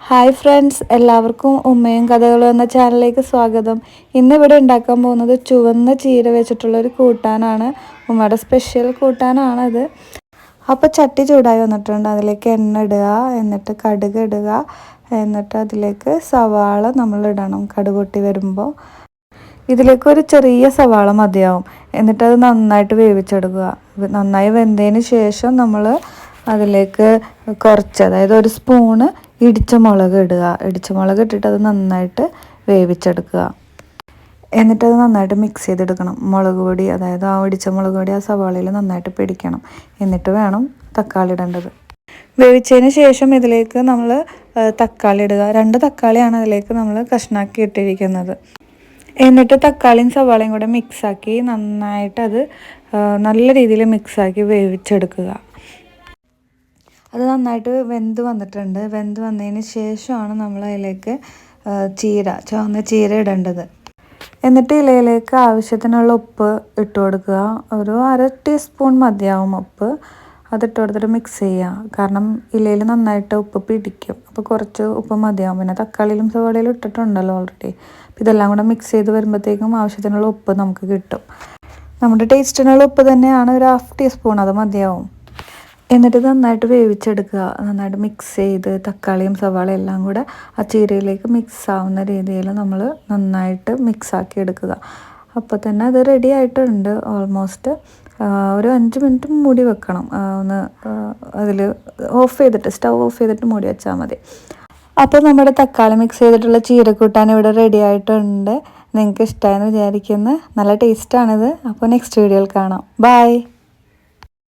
Hi friends എല്ലാവർക്കും ഉമ്മയും കഥകളും എന്ന ചാനലിലേക്ക് സ്വാഗതം. ഇന്ന് ഇവിടെ ഉണ്ടാക്കാൻ പോകുന്നത് ചുവന്ന ചീര വെച്ചിട്ടുള്ളൊരു കൂട്ടാനാണ്. ഉമ്മയുടെ സ്പെഷ്യൽ കൂട്ടാനാണത്. അപ്പോൾ ചട്ടി ചൂടായി വന്നിട്ടുണ്ട്. അതിലേക്ക് എണ്ണ ഇടുക എന്നിട്ട് കടുക് ഇടുക എന്നിട്ട് അതിലേക്ക് സവാള നമ്മൾ ഇടണം കടുക് പൊട്ടി വരുമ്പോൾ. ഇതിലേക്ക് ഒരു ചെറിയ സവാള മതിയാവും. എന്നിട്ടത് നന്നായിട്ട് വേവിച്ചെടുക്കുക. നന്നായി വെന്തതിന് ശേഷം നമ്മൾ അതിലേക്ക് കുറച്ച് അതായത് ഒരു സ്പൂണ് ഇടിച്ച മുളക് ഇടുക. ഇടിച്ച മുളക് ഇട്ടിട്ട് അത് നന്നായിട്ട് വേവിച്ചെടുക്കുക. എന്നിട്ടത് നന്നായിട്ട് മിക്സ് ചെയ്തെടുക്കണം. മുളക് പൊടി അതായത് ആ ഇടിച്ച മുളക് പൊടി ആ സവാളയിൽ നന്നായിട്ട് പിടിക്കണം. എന്നിട്ട് വേണം തക്കാളി ഇടേണ്ടത്. വേവിച്ചതിന് ശേഷം ഇതിലേക്ക് നമ്മൾ തക്കാളി ഇടുക. രണ്ട് തക്കാളിയാണ് അതിലേക്ക് നമ്മൾ കഷ്ണാക്കി ഇട്ടിരിക്കുന്നത്. എന്നിട്ട് തക്കാളിയും സവാളയും കൂടെ മിക്സാക്കി നന്നായിട്ട് അത് നല്ല രീതിയിൽ മിക്സാക്കി വേവിച്ചെടുക്കുക. അത് നന്നായിട്ട് വെന്ത് വന്നിട്ടുണ്ട്. വെന്ത് വന്നതിന് ശേഷമാണ് നമ്മൾ അതിലേക്ക് ചീര ചുവന്ന ചീര ഇടേണ്ടത്. എന്നിട്ട് ഇലയിലേക്ക് ആവശ്യത്തിനുള്ള ഉപ്പ് ഇട്ട് കൊടുക്കുക. ഒരു അര ടീസ്പൂൺ മതിയാവും ഉപ്പ്. അതിട്ട് കൊടുത്തിട്ട് മിക്സ് ചെയ്യുക. കാരണം ഇലയിൽ നന്നായിട്ട് ഉപ്പ് പിടിക്കും. അപ്പോൾ കുറച്ച് ഉപ്പ് മതിയാവും. പിന്നെ തക്കാളിയിലും സവാളയിലും ഇട്ടിട്ടുണ്ടല്ലോ ഓൾറെഡി അപ്പോൾ ഇതെല്ലാം കൂടെ മിക്സ് ചെയ്ത് വരുമ്പോഴത്തേക്കും ആവശ്യത്തിനുള്ള ഉപ്പ് നമുക്ക് കിട്ടും. നമ്മുടെ ടേസ്റ്റിനുള്ള ഉപ്പ് തന്നെയാണ് ഒരു ഹാഫ് ടീസ്പൂൺ അത് മതിയാവും. എന്നിട്ട് നന്നായിട്ട് വേവിച്ചെടുക്കുക. നന്നായിട്ട് മിക്സ് ചെയ്ത് തക്കാളിയും സവാളയും എല്ലാം കൂടെ ആ ചീരയിലേക്ക് മിക്സ് ആവുന്ന രീതിയിൽ നമ്മൾ നന്നായിട്ട് മിക്സ് ആക്കി എടുക്കുക. അപ്പോൾ തന്നെ അത് റെഡി ആയിട്ടുണ്ട് ഓൾമോസ്റ്റ് ഒരു അഞ്ച് മിനിറ്റ് മൂടി വെക്കണം. ഒന്ന് അതിൽ ഓഫ് ചെയ്തിട്ട് സ്റ്റൗ ഓഫ് ചെയ്തിട്ട് മൂടി വെച്ചാൽ മതി. അപ്പോൾ നമ്മുടെ തക്കാളി മിക്സ് ചെയ്തിട്ടുള്ള ചീര കൂട്ടാൻ ഇവിടെ റെഡി ആയിട്ടുണ്ട്. നിങ്ങൾക്ക് ഇഷ്ടമായെന്ന് വിചാരിക്കുന്നു. നല്ല ടേസ്റ്റാണിത് അപ്പോൾ നെക്സ്റ്റ് വീഡിയോയിൽ കാണാം. ബായ്